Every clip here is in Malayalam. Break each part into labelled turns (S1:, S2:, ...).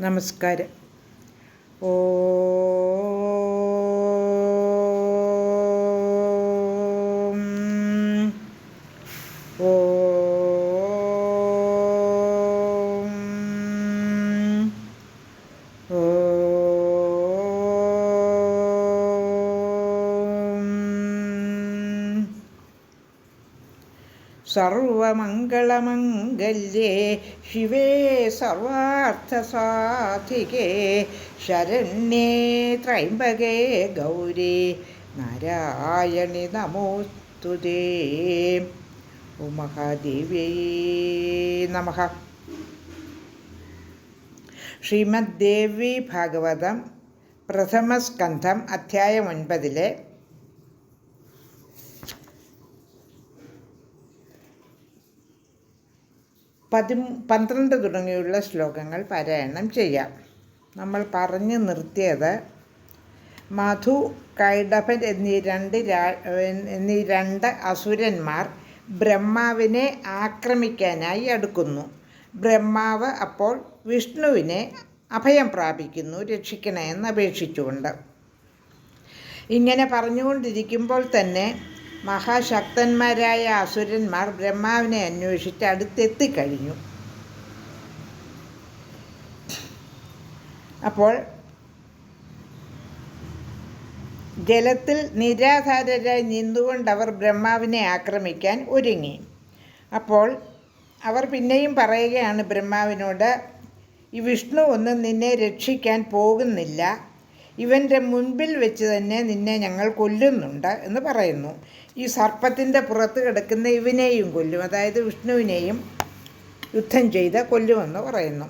S1: നമസ്കാരം. ഓ സർവമംഗളമംഗല്യേ ശിവേ സർവാർത്ഥസാധികേ ശരണ്യേ ത്രൈംബകേ ഗൗരി നാരായണി നമോസ്തുതേ. ഓ മഹാദേവ്യേ നമ. ശ്രീമദ്ദേവി ഭാഗവതം പ്രഥമസ്കന്ധം അധ്യായം ഒൻപതിലെ പതി പന്ത്രണ്ട് തുടങ്ങിയുള്ള ശ്ലോകങ്ങൾ പാരായണം ചെയ്യാം. നമ്മൾ പറഞ്ഞു നിർത്തിയത് മധു കൈഡഭൻ എന്നീ രണ്ട് എന്നീ രണ്ട് അസുരന്മാർ ബ്രഹ്മാവിനെ ആക്രമിക്കാനായി അടുക്കുന്നു. ബ്രഹ്മാവ് അപ്പോൾ വിഷ്ണുവിനെ അഭയം പ്രാപിക്കുന്നു രക്ഷിക്കണമെന്ന് അപേക്ഷിച്ചുകൊണ്ട്. ഇങ്ങനെ പറഞ്ഞുകൊണ്ടിരിക്കുമ്പോൾ തന്നെ മഹാശക്തന്മാരായ അസുരന്മാർ ബ്രഹ്മാവിനെ അന്വേഷിച്ച് അടുത്തെത്തിക്കഴിഞ്ഞു. അപ്പോൾ ജലത്തിൽ നിരാധാരരായി അവർ ബ്രഹ്മാവിനെ ആക്രമിക്കാൻ ഒരുങ്ങി. അപ്പോൾ അവർ പിന്നെയും പറയുകയാണ് ബ്രഹ്മാവിനോട് ഈ വിഷ്ണു ഒന്നും നിന്നെ രക്ഷിക്കാൻ പോകുന്നില്ല. ഇവന്റെ മുൻപിൽ വെച്ച് തന്നെ നിന്നെ ഞങ്ങൾ കൊല്ലുന്നുണ്ട് എന്ന് പറയുന്നു. ഈ സർപ്പത്തിന്റെ പുറത്ത് കിടക്കുന്ന ഇവനെയും കൊല്ലും. അതായത് വിഷ്ണുവിനെയും യുദ്ധം ചെയ്ത് കൊല്ലുമെന്ന് പറയുന്നു.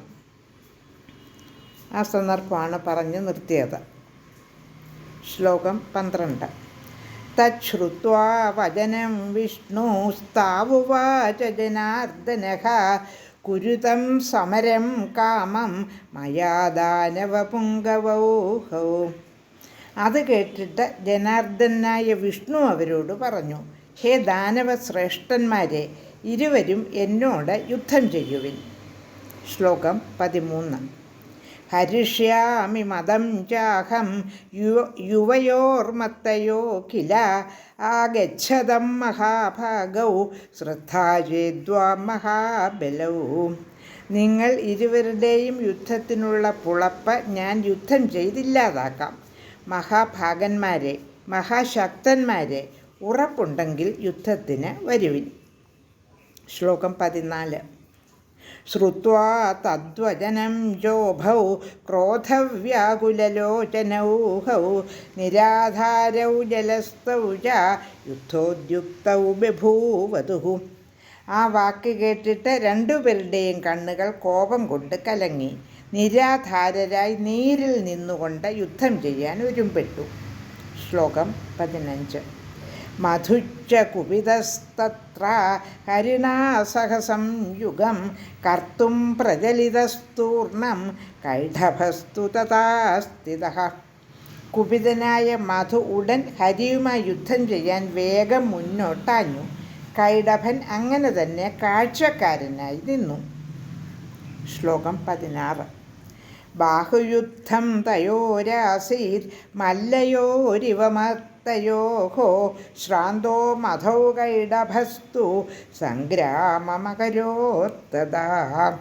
S1: ആ സന്ദർഭമാണ് പറഞ്ഞു നിർത്തിയത്. ശ്ലോകം പന്ത്രണ്ട്. തച്ഛ്രുത്വാ വചനം വിഷ്ണു സ്ഥാവുവാചനാർദ്ദന കുരുതം സമരം കാമം മയാ ദാനവപുങ്കവൗഹൗ അത് കേട്ടിട്ട് ജനാർദ്ദനായ വിഷ്ണു അവരോട് പറഞ്ഞു ഹേ ദാനവ ശ്രേഷ്ഠന്മാരെ ഇരുവരും എന്നോട് യുദ്ധം ചെയ്യുവിൻ. ശ്ലോകം പതിമൂന്ന്. ഹരിഷ്യാമി മതം ചാഹം യു യുവയോർമത്തയോ കില ആഗച്ഛതം മഹാഭാഗൗ ശ്രദ്ധാചേദ്വാ മഹാബലൗ. നിങ്ങൾ ഇരുവരുടെയും യുദ്ധത്തിനുള്ള പുളപ്പ് ഞാൻ യുദ്ധം ചെയ്തില്ലാതാക്കാം. മഹാഭാഗന്മാരെ മഹാശക്തന്മാരെ ഉറപ്പുണ്ടെങ്കിൽ യുദ്ധത്തിന് വരുവിൻ. ശ്ലോകം പതിനാല്. ശ്രുവാ തദ്വചനം ജോഭൗ ക്രോധവ്യാകുലലോചനൗഹൗ നിരാധാരൗ ജലസ്ഥൗ ച യുദ്ധോദ്യുക്തൗ ബഭൂവധു ആ വാക്ക് കേട്ടിട്ട് രണ്ടുപേരുടെയും കണ്ണുകൾ കോപം കൊണ്ട് കലങ്ങി. നിരാധാരരായി നേരിൽ നിന്നുകൊണ്ട് യുദ്ധം ചെയ്യാൻ ഒരുമ്പെട്ടു. ശ്ലോകം പതിനഞ്ച്. മധുച്ച കുപിതസ്തത്ര ഹരിണാസഹസം യുഗം കർത്തും പ്രചലിതസ്തൂർണം കൈഢഭസ്തു തഥാസ്ഥിത. കുപിതനായ മധു ഉടൻ ഹരിയുമായി യുദ്ധം ചെയ്യാൻ വേഗം മുന്നോട്ടാഞ്ഞു. കൈഡഭൻ അങ്ങനെ തന്നെ കാഴ്ചക്കാരനായി നിന്നു. ശ്ലോകം പതിനാറ്. ബാഹുയുദ്ധം തയോരാസീത് മല്ലയോരിവമത്തയോഹോ ശ്രാന്തോ മധൗ കൈഡഭസ്തു സംഗ്രാമമകരോത്തതാ.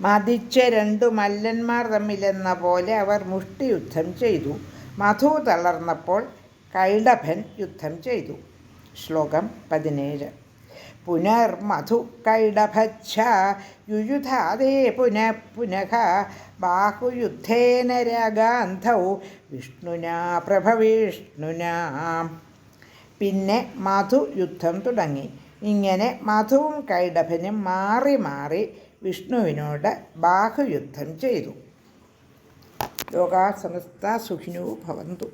S1: മതിച്ച രണ്ടു മല്ലന്മാർ തമ്മിലെന്ന പോലെ അവർ മുഷ്ടിയുദ്ധം ചെയ്തു. മധു തളർന്നപ്പോൾ കൈഡഭൻ യുദ്ധം ചെയ്തു. ശ്ലോകം പതിനേഴ്. പുനർമധു കൈഡഭച്ഛ യുയുധാതേ പുനഃ പുനഃ ബാഹുയുദ്ധേന രാഗാന്ധൗ വിഷ്ണുനാ പ്രഭവിഷ്ണുനാ. പിന്നെ മധു യുദ്ധം തുടങ്ങി. ഇങ്ങനെ മധുവും കൈഡഭനും മാറി മാറി വിഷ്ണുവിനോട് ബാഹുയുദ്ധം ചെയ്തു. ലോകാസമസ്ത സുഖിനോ ഭവന്തു.